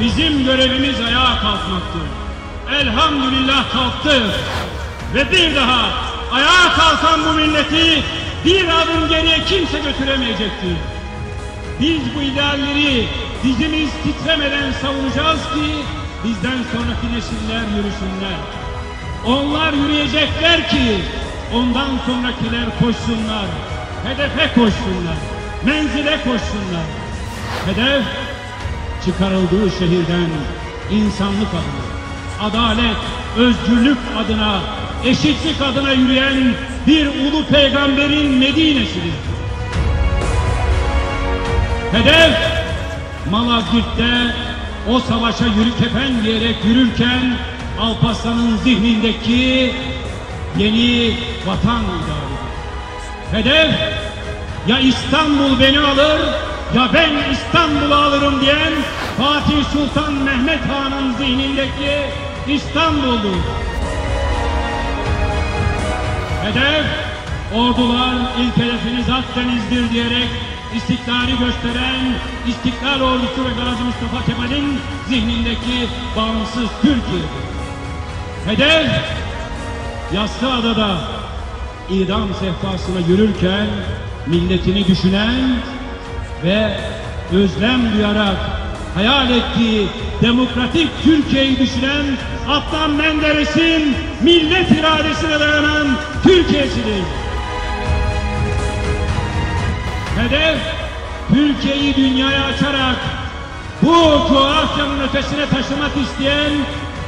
Bizim görevimiz ayağa kalkmaktır. Elhamdülillah kalktık. Ve bir daha ayağa kalkan bu milleti bir adım geriye kimse götüremeyecektir. Biz bu idealleri dizimiz titremeden savunacağız ki bizden sonraki nesiller yürüsünler. Onlar yürüyecekler ki ondan sonrakiler koşsunlar. Hedefe koşsunlar. Menzile koşsunlar. Hedef çıkarıldığı şehirden insanlık adına, adalet, özgürlük adına, eşitlik adına yürüyen bir ulu peygamberin Medine'sidir. Hedef Malazgirt'te o savaşa yürü kefen giyerek yürürken Alparslan'ın zihnindeki yeni vatan idealidir. Hedef ya İstanbul beni alır ya ben İstanbul'u alırım diyen Fatih Sultan Mehmet Han'ın zihnindeki İstanbul'dur. Hedef ordular ilk hedefiniz Akdeniz'dir diyerek istiklali gösteren İstiklal Ordusu ve Gazi Mustafa Kemal'in zihnindeki bağımsız Türkiye'dir. Hedef Yassıada'da idam sehpasına yürürken milletini düşünen ve özlem duyarak hayal ettiği demokratik Türkiye'yi düşünen Adnan Menderes'in millet iradesine dayanan Türkiye'sidir. Hedef Türkiye'yi dünyaya açarak bu coğrafyanın ötesine taşımak isteyen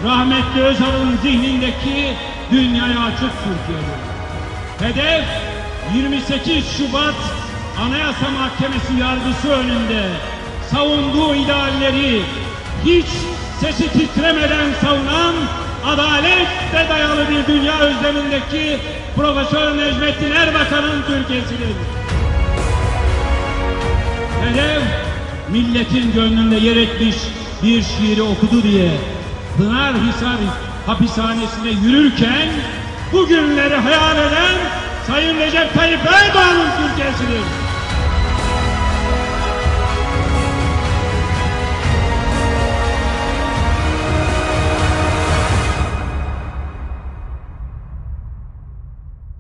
rahmetli Özal'ın zihnindeki dünyaya açık Türkiye'dir. Hedef 28 Şubat Anayasa Mahkemesi yargısı önünde savunduğu idealleri hiç sesi titremeden savunan adaletle dayalı bir dünya özlemindeki Profesör Necmettin Erbakan'ın Türkiye'sidir. Hedef milletin gönlünde yer etmiş bir şiiri okudu diye Pınarhisar hapishanesine yürürken bugünleri hayal eden Sayın Recep Tayyip Erdoğan'ın Türkiye'sidir.